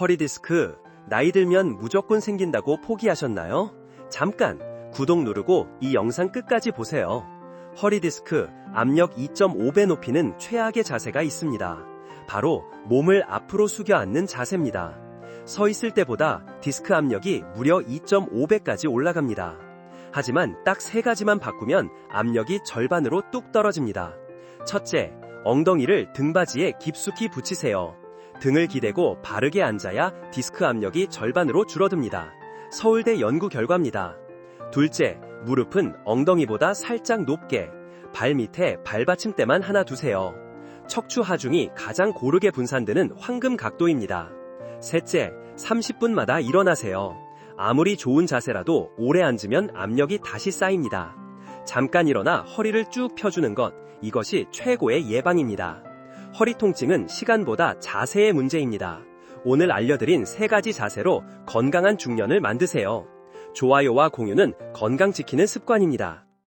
허리 디스크, 나이 들면 무조건 생긴다고 포기하셨나요? 잠깐 구독 누르고 이 영상 끝까지 보세요. 허리 디스크 압력 2.5배 높이는 최악의 자세가 있습니다. 바로 몸을 앞으로 숙여 앉는 자세입니다. 서 있을 때보다 디스크 압력이 무려 2.5배까지 올라갑니다. 하지만 딱 세 가지만 바꾸면 압력이 절반으로 뚝 떨어집니다. 첫째, 엉덩이를 등받이에 깊숙이 붙이세요. 등을 기대고 바르게 앉아야 디스크 압력이 절반으로 줄어듭니다. 서울대 연구 결과입니다. 둘째, 무릎은 엉덩이보다 살짝 높게, 발 밑에 발받침대만 하나 두세요. 척추 하중이 가장 고르게 분산되는 황금 각도입니다. 셋째, 30분마다 일어나세요. 아무리 좋은 자세라도 오래 앉으면 압력이 다시 쌓입니다. 잠깐 일어나 허리를 쭉 펴주는 것, 이것이 최고의 예방입니다. 허리 통증은 시간보다 자세의 문제입니다. 오늘 알려드린 세 가지 자세로 건강한 중년을 만드세요. 좋아요와 공유는 건강 지키는 습관입니다.